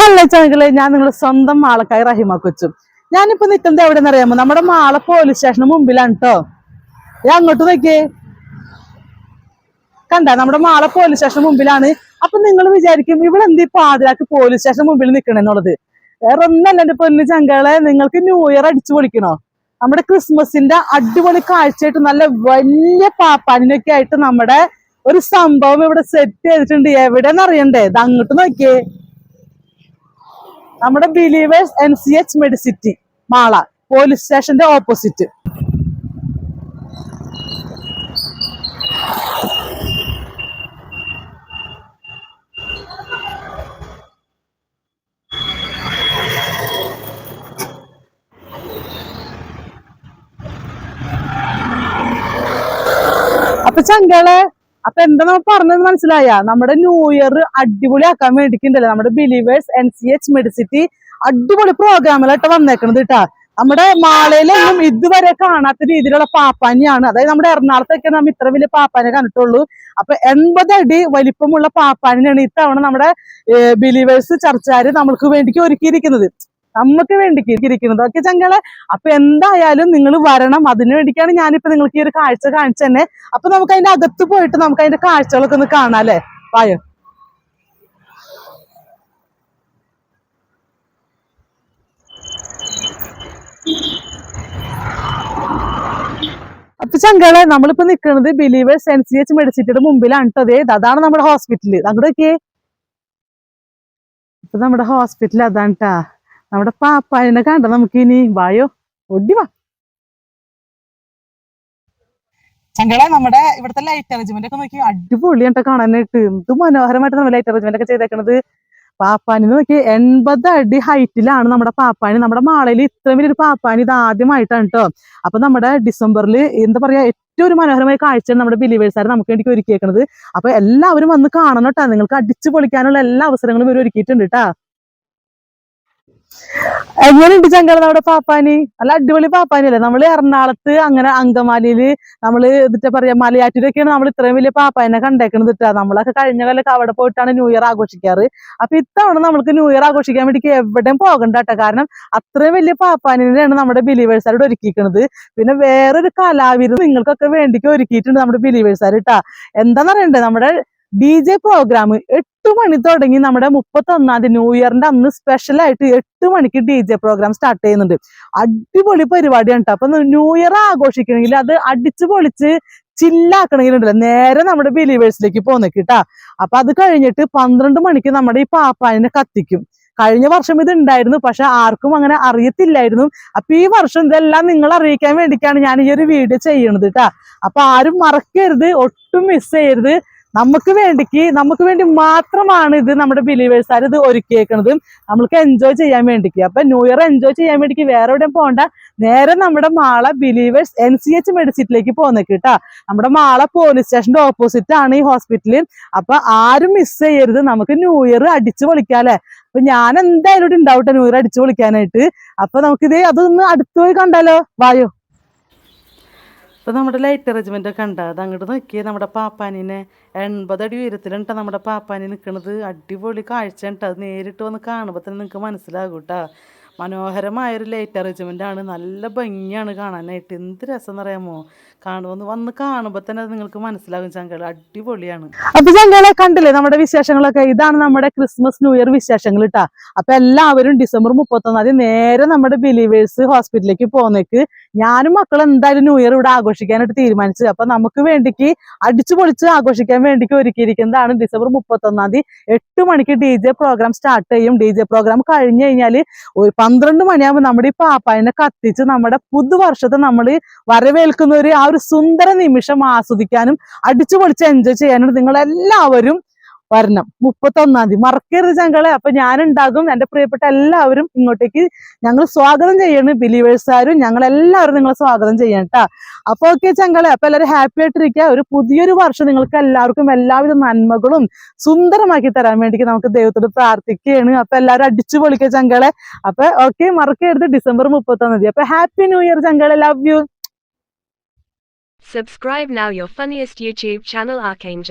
Hello ചാനകളെ ഞാൻ നിങ്ങളുടെ സ്വന്തം മാളക്കായി റഹിമ കൊച്ചു. ഞാനിപ്പോ നിൽക്കുന്നത് എവിടെയെന്ന് അറിയാമോ? നമ്മുടെ മാള പോലീസ് സ്റ്റേഷന് മുമ്പിലാണ് കേട്ടോ ഞാൻ അങ്ങോട്ട് നോക്കിയേ. കണ്ട? നമ്മുടെ മാള പോലീസ് സ്റ്റേഷന് മുമ്പിലാണ്. അപ്പൊ നിങ്ങൾ വിചാരിക്കും ഇവിടെ എന്ത് പാതിരാക്ക് പോലീസ് സ്റ്റേഷന് മുമ്പിൽ നിൽക്കണെന്നുള്ളത് വേറെ ഒന്നല്ല എന്റെ പൊന്നു ചങ്കളെ നിങ്ങൾക്ക് ന്യൂ ഇയർ അടിച്ചു പൊളിക്കണോ? നമ്മുടെ ക്രിസ്മസിന്റെ അടിപൊളി കാഴ്ചയായിട്ട് നല്ല വലിയ പാപ്പാനിനൊക്കെ ആയിട്ട് നമ്മുടെ ഒരു സംഭവം ഇവിടെ സെറ്റ് ചെയ്തിട്ടുണ്ട്. എവിടെന്ന് അറിയണ്ടേ? ഇത് അങ്ങോട്ട് നോക്കിയേ. നമ്മുടെ Believers N C H Medicity Mala police സ്റ്റേഷന്റെ ഓപ്പോസിറ്റ്. അപ്പൊ ചങ്കളെ അപ്പൊ എന്താ നമ്മൾ പറഞ്ഞത് മനസ്സിലായ? നമ്മുടെ ന്യൂ ഇയർ അടിപൊളിയാക്കാൻ വേണ്ടിട്ടുണ്ടല്ലോ നമ്മുടെ Believers N C H Medicity അടിപൊളി പ്രോഗ്രാമിലായിട്ട് വന്നേക്കണത് കേട്ടാ നമ്മുടെ മാളയിലൊന്നും ഇതുവരെ കാണാത്ത രീതിയിലുള്ള പാപ്പാനിയാണ്. അതായത് നമ്മുടെ എറണാകുളത്തൊക്കെ നമ്മൾ ഇത്ര വലിയ പാപ്പാനെ കണ്ടിട്ടുള്ളൂ. അപ്പൊ എൺപത് അടി വലിപ്പമുള്ള പാപ്പാനിയാണ് ഇത്തവണ നമ്മുടെ ബിലീവേഴ്സ് ചർച്ചാര് നമ്മൾക്ക് വേണ്ടിക്ക് ഒരുക്കിയിരിക്കുന്നത്. നമുക്ക് വേണ്ടി ഇരിക്കുന്നത്. ഓക്കെ ചങ്കളെ? അപ്പൊ എന്തായാലും നിങ്ങൾ വരണം. അതിനു വേണ്ടിക്കാണ് ഞാനിപ്പോ നിങ്ങൾക്ക് ഈ ഒരു കാഴ്ച കാണിച്ചു തന്നെ. അപ്പൊ നമുക്ക് അതിന്റെ അകത്ത് പോയിട്ട് നമുക്ക് അതിന്റെ കാഴ്ചകളൊക്കെ ഒന്ന് കാണാം അല്ലേ? വായോ. അപ്പൊ ചങ്കളെ നമ്മളിപ്പോ നിൽക്കുന്നത് ബിലീവേഴ്സ് എൻ സി എച്ച് മെഡിസിറ്റിയുടെ മുമ്പിലാണ് കേട്ടോ അതേ അതാണ് നമ്മുടെ ഹോസ്പിറ്റൽ അങ്ങോട്ട് നോക്കിയേ. ഇപ്പൊ നമ്മുടെ ഹോസ്പിറ്റൽ അതാണ് ട്ടാ. നമ്മുടെ പാപ്പായനെ കണ്ട നമുക്ക് ഇനി വായോ? ഒടി വാ. ചങ്കളെ നമ്മുടെ ഇവിടുത്തെ ലൈറ്റ് അറേഞ്ച്മെന്റ് ഒക്കെ നോക്കി അടിപൊളിയായിട്ട് കാണാനായിട്ട്. എന്ത് മനോഹരമായിട്ട് നമ്മൾ ലൈറ്റ് അറേഞ്ച്മെന്റ് ഒക്കെ ചെയ്തേക്കണത്. പാപ്പാനി നോക്കി എൺപത് അടി ഹൈറ്റിലാണ് നമ്മുടെ പാപ്പാനി. നമ്മുടെ മാളയിൽ ഇത്രയും വലിയൊരു പാപ്പാനി ഇത് ആദ്യമായിട്ടാണ് കേട്ടോ. അപ്പൊ നമ്മുടെ ഡിസംബറിൽ എന്താ പറയാ ഏറ്റവും ഒരു മനോഹരമായ കാഴ്ചയാണ് നമ്മുടെ ബിലീവേഴ്സാർ നമുക്ക് വേണ്ടി ഒരുക്കിയേക്കണത്. അപ്പൊ എല്ലാവരും വന്ന് കാണണം കേട്ടോ. നിങ്ങൾക്ക് അടിച്ചു പൊളിക്കാനുള്ള എല്ലാ അവസരങ്ങളും ഇവർ ഒരുക്കിയിട്ടുണ്ട് കേട്ടാ. എങ്ങനെയുണ്ട് ചങ്കള നമ്മുടെ പാപ്പാനി? നല്ല അടിപൊളി പാപ്പാനി അല്ലേ നമ്മൾ എറണാകുളത്ത് അങ്ങനെ അങ്കമാലിയിൽ നമ്മൾ എന്നിട്ട് പറയാ മലയാറ്റൂരൊക്കെയാണ് നമ്മൾ ഇത്രയും വലിയ പാപ്പാനെ കണ്ടേക്കണത് ഇട്ടാ നമ്മളൊക്കെ കഴിഞ്ഞ കാലൊക്കെ അവിടെ പോയിട്ടാണ് ന്യൂ ഇയർ ആഘോഷിക്കാറ്. അപ്പൊ ഇത്തവണ നമ്മൾക്ക് ന്യൂ ഇയർ ആഘോഷിക്കാൻ വേണ്ടി എവിടെയും പോകണ്ട കേട്ടോ കാരണം അത്രയും വലിയ പാപ്പാനിനെയാണ് നമ്മുടെ ബിലീവേഴ്സാരോട് ഒരുക്കിയിരിക്കുന്നത് പിന്നെ വേറൊരു കലാവിരുന്ന് നിങ്ങൾക്കൊക്കെ വേണ്ടിക്ക് ഒരുക്കിയിട്ടുണ്ട് നമ്മുടെ ബിലീവേഴ്സാർ കേട്ടാ എന്താന്ന് പറയണ്ടേ നമ്മുടെ ഡി ജെ പ്രോഗ്രാം എട്ട് മണി തുടങ്ങി നമ്മുടെ മുപ്പത്തി ഒന്നാം തീയതി ന്യൂ ഇയറിന്റെ അന്ന് സ്പെഷ്യൽ ആയിട്ട് എട്ട് മണിക്ക് ഡി ജെ പ്രോഗ്രാം സ്റ്റാർട്ട് ചെയ്യുന്നുണ്ട്. അടിപൊളി പരിപാടിയാണ് കേട്ടോ അപ്പൊ ന്യൂ ഇയർ ആഘോഷിക്കണമെങ്കിൽ അത് അടിച്ചു പൊളിച്ച് ചില്ലാക്കണമെങ്കിലുണ്ടല്ലോ നേരെ നമ്മുടെ ബിലീവേഴ്സിലേക്ക് പോന്നേക്ക് കേട്ടാ അപ്പൊ അത് കഴിഞ്ഞിട്ട് പന്ത്രണ്ട് മണിക്ക് നമ്മുടെ ഈ പാപ്പാനിനെ കത്തിക്കും. കഴിഞ്ഞ വർഷം ഇത് ഉണ്ടായിരുന്നു പക്ഷെ ആർക്കും അങ്ങനെ അറിയത്തില്ലായിരുന്നു. അപ്പൊ ഈ വർഷം ഇതെല്ലാം നിങ്ങൾ അറിയിക്കാൻ വേണ്ടിയിട്ടാണ് ഞാൻ ഈ ഒരു വീഡിയോ ചെയ്യണത് കേട്ടാ അപ്പൊ ആരും മറക്കരുത് ഒട്ടും മിസ് ചെയ്യരുത്. നമുക്ക് വേണ്ടിക്ക് നമുക്ക് വേണ്ടി മാത്രമാണ് ഇത് നമ്മുടെ ബിലീവേഴ്സാർ ഇത് ഒരുക്കിയേക്കുന്നത് നമ്മൾക്ക് എൻജോയ് ചെയ്യാൻ വേണ്ടിക്ക്. അപ്പൊ ന്യൂ ഇയർ എൻജോയ് ചെയ്യാൻ വേണ്ടിക്ക് വേറെ എവിടെയും പോകണ്ട നേരെ നമ്മുടെ Mala Believers N C H മെഡിസിറ്റിലേക്ക് പോകുന്നേക്ക് കേട്ടാ നമ്മുടെ മാള പോലീസ് സ്റ്റേഷന്റെ ഓപ്പോസിറ്റ് ആണ് ഈ ഹോസ്പിറ്റൽ അപ്പൊ ആരും മിസ് ചെയ്യരുത്. നമുക്ക് ന്യൂ ഇയർ അടിച്ചു പൊളിക്കാല്ലേ? അപ്പൊ ഞാൻ എന്തായാലും ഉണ്ടാവട്ടെ ന്യൂ ഇയർ അടിച്ചു പൊളിക്കാനായിട്ട്. അപ്പൊ നമുക്കിത് അതൊന്ന് അടുത്തുപോയി കണ്ടാലോ? വായോ. ഇപ്പൊ നമ്മുടെ ലൈറ്റ് അറേഞ്ച്മെന്റ് ഒക്കെ ഉണ്ട് അത് അങ്ങോട്ട് നോക്കിയേ. നമ്മുടെ പാപ്പാനിനെ എൺപതടി ഉയരത്തിലുണ്ട് നമ്മുടെ പാപ്പാനി നിൽക്കുന്നത് അടിപൊളി കാഴ്ച ഉണ്ട് അത് നേരിട്ട് വന്ന് കാണുമ്പോൾ തന്നെ നിങ്ങൾക്ക് മനസ്സിലാകും കേട്ടോ മനോഹരമായ ഒരു ലൈറ്റ് അറേഞ്ച്മെന്റ് ആണ്. നല്ല ഭംഗിയാണ് കാണാനായിട്ട്. എന്ത് രസം എന്നറിയാമോ കാണുമെന്ന് വന്ന് കാണുമ്പോൾ തന്നെ നിങ്ങൾക്ക് മനസ്സിലാകും ചങ്കള. അടിപൊളിയാണ്. അപ്പൊ ചങ്കളെ കണ്ടില്ലേ നമ്മുടെ വിശേഷങ്ങളൊക്കെ? ഇതാണ് നമ്മുടെ ക്രിസ്മസ് ന്യൂ ഇയർ വിശേഷങ്ങൾ ഇട്ടാ അപ്പൊ എല്ലാവരും ഡിസംബർ മുപ്പത്തൊന്നാം തീയതി നേരെ നമ്മുടെ ബിലീവേഴ്സ് ഹോസ്പിറ്റലിലേക്ക് പോന്നേക്ക്. ഞാനും മക്കളും എന്തായാലും ന്യൂ ഇയർ ഇവിടെ ആഘോഷിക്കാനായിട്ട് തീരുമാനിച്ചു. അപ്പൊ നമുക്ക് വേണ്ടിക്ക് അടിച്ചു പൊളിച്ച് ആഘോഷിക്കാൻ വേണ്ടിക്ക് ഒരുക്കിയിരിക്കുന്നതാണ് ഡിസംബർ മുപ്പത്തൊന്നാം തീയതി. എട്ട് മണിക്ക് ഡി ജെ പ്രോഗ്രാം സ്റ്റാർട്ട് ചെയ്യും. ഡി ജെ പ്രോഗ്രാം കഴിഞ്ഞു കഴിഞ്ഞാൽ ഒരു പന്ത്രണ്ട് മണിയാകുമ്പോൾ നമ്മുടെ ഈ പാപ്പായനെ കത്തിച്ച് നമ്മുടെ പുതുവർഷത്തെ നമ്മൾ വരവേൽക്കുന്ന ഒരു ആ ഒരു സുന്ദര നിമിഷം ആസ്വദിക്കാനും അടിച്ചു പൊളിച്ച് എൻജോയ് ചെയ്യാനും നിങ്ങൾ എല്ലാവരും വരണം. മുപ്പത്തൊന്നാം തീയതി. മറക്കരുത് ഞങ്ങളെ. അപ്പൊ ഞാനുണ്ടാകും. എന്റെ പ്രിയപ്പെട്ട എല്ലാവരും ഇങ്ങോട്ടേക്ക് ഞങ്ങൾ സ്വാഗതം ചെയ്യണം. ബിലീവേഴ്സാരും ഞങ്ങൾ എല്ലാവരും നിങ്ങളെ സ്വാഗതം ചെയ്യണം കേട്ടാ അപ്പൊ ഓക്കെ ചങ്കളെ അപ്പൊ എല്ലാവരും ഹാപ്പി ആയിട്ടിരിക്കുക. ഒരു പുതിയൊരു വർഷം നിങ്ങൾക്ക് എല്ലാവർക്കും എല്ലാവിധ നന്മകളും സുന്ദരമാക്കി തരാൻ വേണ്ടി നമുക്ക് ദൈവത്തോട് പ്രാർത്ഥിക്കുകയാണ്. അപ്പൊ എല്ലാവരും അടിച്ചു പൊളിക്കുക ചങ്കളെ അപ്പൊ ഓക്കെ മറക്കരുത്. ഡിസംബർ മുപ്പത്തൊന്നാം തീയതി. അപ്പൊ happy new year ചങ്കളെ love you subscribe now your funniest YouTube channel Archangel.